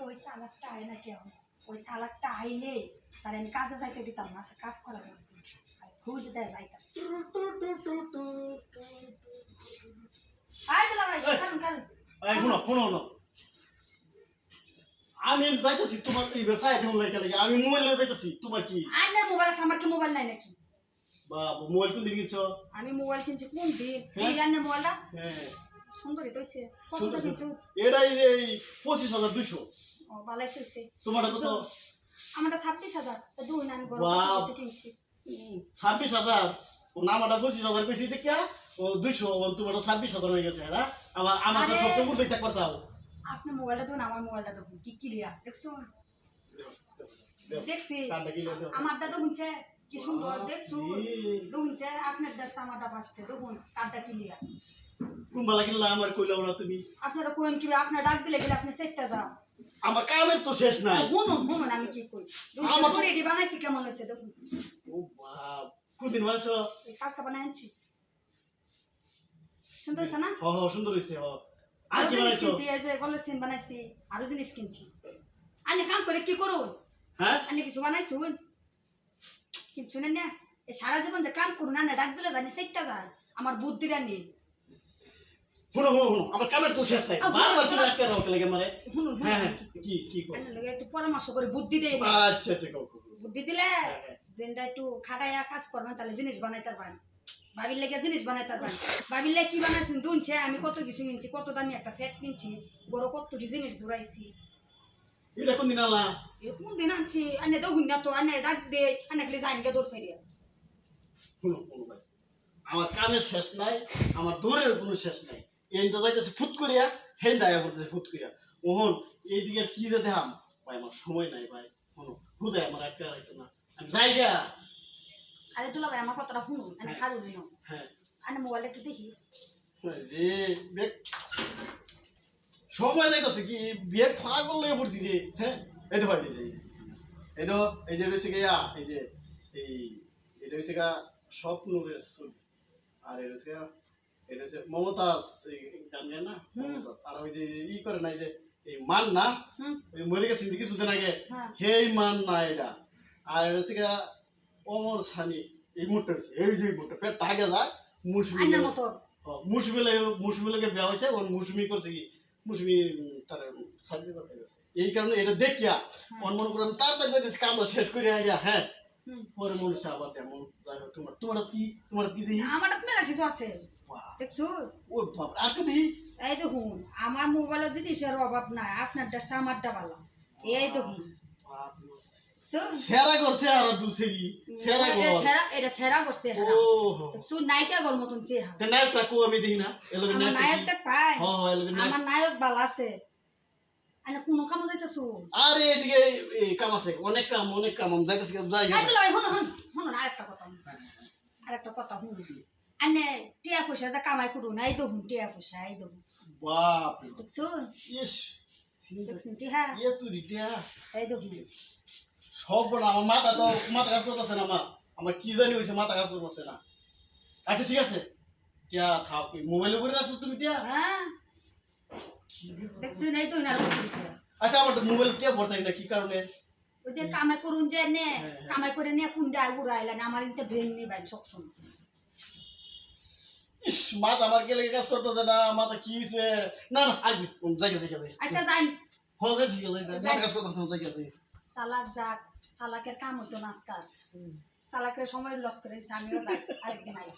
আজকে ওই সালাদটা আয় না কেউ ওই সালাদটা আইলে তার আমি কাজে যাইতে দিতাম না কাজ করা বসতে খুঁজ দেয় যাইতাম আয় দিলাম ভাই কারণ কারণ এই শুনো শুনো শুনো। আমি যাইতেছি তোমার এই ব্যবসায় কেমন লাগে লাগে। আমি মোবাইল নিয়ে যাইতেছি তোমার কি? আইনের মোবাইল আমার কি মোবাইল নাই নাকি? বা মোবাইল কোন দিন কিনছো? আমি মোবাইল কিনছি কোন দিন হ্যাঁ? এই আইনের মোবাইলটা হ্যাঁ। সুন্দরই তো হইছে। কত সুন্দর। কিনছো এটাই এই পঁচিশ হাজার দুশো ও কত? আমারটা ছাব্বিশ হাজার। দুই না গরম Wow. কিছু কিনছি। ছাব্বিশ হাজার। ও নামাটা পঁচিশ হাজার বেশি দেখে ও দুশো ও তোমারটা ছাব্বিশ হাজার হয়ে গেছে হ্যাঁ? আমার আমার দেখতে আপনি মোবাইলটা দেখুন আমার মোবাইলটা দেখুন কি ক্লিয়ার দেখছ? দেখছি। লাগে আমারটা দেখুনছে কি সুন্দর দেখছ। দেখুনছে আপনার দেড় আমারটা পাঁচটে দেখুন কার্ডটা ক্লিয়ার কুম্বালা কিনলা আমার কইলাও না তুমি। আপনারা কোয়েন কি আপনার ডাক দিলে গেলে আপনি সেটটা যাও আমার কামের তো শেষ নাই। আমি কি কই আমার রেডি বানাইছি কেমন হয়েছে দেখুন। ও বাপ কোনদিন বানাইছো সুন্দর হয়েছে না? হ হ সুন্দর হয়েছে হ। আর কি জিনিস বানাইছো? এই যে বানাইছি আরও জিনিস কিনছি। আনি কাম করে কি করুন? হ্যাঁ? আনি কিছু বানাইছুন কিছু নেন না সারা জীবন যে কাম করুন আনে ডাক দিলে জানি সেটটা যায় আমার বুদ্ধিটা নেই। শুনো শুনো শুনো আমার কামের তো শেষ নাই। বারবার তুমি। আটকে রাখো লাগে মানে শুনুন হ্যাঁ হ্যাঁ কি কি লাগে একটু পরামর্শ করে বুদ্ধি দেই আচ্ছা আচ্ছা। বুদ্ধি দিলে হ্যাঁ, হ্যাঁ। একটু খাটাইয়া কাজ করবেন তাহলে জিনিস বানাইতে পারবেন। ভাবির লেগে জিনিস বানাইতে পারবেন। ভাবির লেগে কি বানাইছেন? দুনছে আমি কত কিছু কিনছি কত দামি একটা সেট কিনছি বড় কতটি জিনিস জোড়াইছি। এটা কোন দিন আলা কোন দিন আনছি? আনে দেখুন না তো আনে ডাক দে আনে গেলে যাইন গে দৌড় ফেরিয়া। শুনো শুনো ভাই আমার কামের শেষ নাই আমার দৌড়ের কোনো শেষ নাই। এইটা যাইতেছে ফুট করিয়া হেন দায়া করতেছে ফুট করিয়া। ওহন এইদিকে কি যে দেখাম? ভাই আমার সময় নাই ভাই। শুনো হুদায় আমার রাখতো না। আমি যাই গা আরে তুলা ভাই আমার কথাটা শুনুন আনে হ্যাঁ। খারু নিও হ্যাঁ। মোবাইলটা একটু দেখি। রে বেক সময় যাইতেছে কি? বিয়ে পাগল হয়ে পড়ছি রে। হ্যাঁ এই তো ভাই এই তো এই যে রয়েছে গিয়া এই যে এই এটা হচ্ছে গা স্বপ্নের ছবি। আর এটা হচ্ছে এটা মমতাজ না ওই যে ই করে না এই যে এই মান না ওই মরে গেছে কিছুদিন আগে। হ্যাঁ। হেই মান না এটা। আর এটা হচ্ছে অমর সানি এই মুহূর্তে এই যে মুহূর্তে যায় বিয়া হয়েছে ওর মুসমি করছে কি মুসমি তার সার্জারি করতে গেছে এই কারণে এটা দেখিয়া মন মনে করে আমি তাড়াতাড়ি কামটা শেষ করে আইয়া হ্যাঁ পরে মনে হচ্ছে আবার তেমন যাই হোক তোমার তোমার কি তোমার কি দিই আমার মেলা কিছু আছে। দেখছ? ও বাপ আকে দিই এই দেখুন আমার মোবাইলের জিনিসের অভাব নাই আপনার দেশটা আমারটা ভালো। এই দেখুন। সেরা করছে আর দুসেরি সেরা এটা সেরা এটা সেরা করছে ও হেরা। নায়িকা গল মতন চেহারা। নায়কটা কো আমি দেখি না? এলোকে আমার নায়ক নায়কটা পায়। হ হ এলোকে আমার নায়ক ভালো আছে। কোনো কামে যাইতেছো আরে এদিকে কাম আছে অনেক কাম অনেক কাম আমি যাইতেছি যাই এই দিল ভাই শুনুন শুনুন আরেকটা কথা আরেকটা কথা শুনুন আনে টিয়া পয়সা যা কামাই করুন এই দেখুন টিয়া পয়সা এই দেখুন। বাপ দেখছ? ইস দেখছেন টিহা ইয়ে তুই রিটিয়া এই দেখুন। সব বড় আমার মাথা তো মাথা কাজ করতেছে না আমার। আমার কি জানি হয়েছে মাথা কাজ করতেছে না। আচ্ছা ঠিক আছে। টিয়া থাক মোবাইলে করে রাখছো তুমি টিয়া? হ্যাঁ। দেখছেন এই তো না টিয়া আচ্ছা আমার মোবাইল টিয়া ভরতে না কি কারণে? ওই যে কামাই করুন যে নে। কামাই করে নিয়ে কুন্ডা উড়াইলেন আমার ইনতে ব্রেন নেই ভাই সবসময়। ইস আমার গেলে কাজ করতেছে না মাথা কি হয়েছে না না আসবি জায়গা জায়গা জায়গা আচ্ছা যাই। হবে ঠিক আছে মাথা কাজ করতেছে না জায়গা জায়গা সালাক যাক সালাকের কাম হতো না আজকাল। সালাকের সময় লস করে আমিও যাই আরেকদিন আই।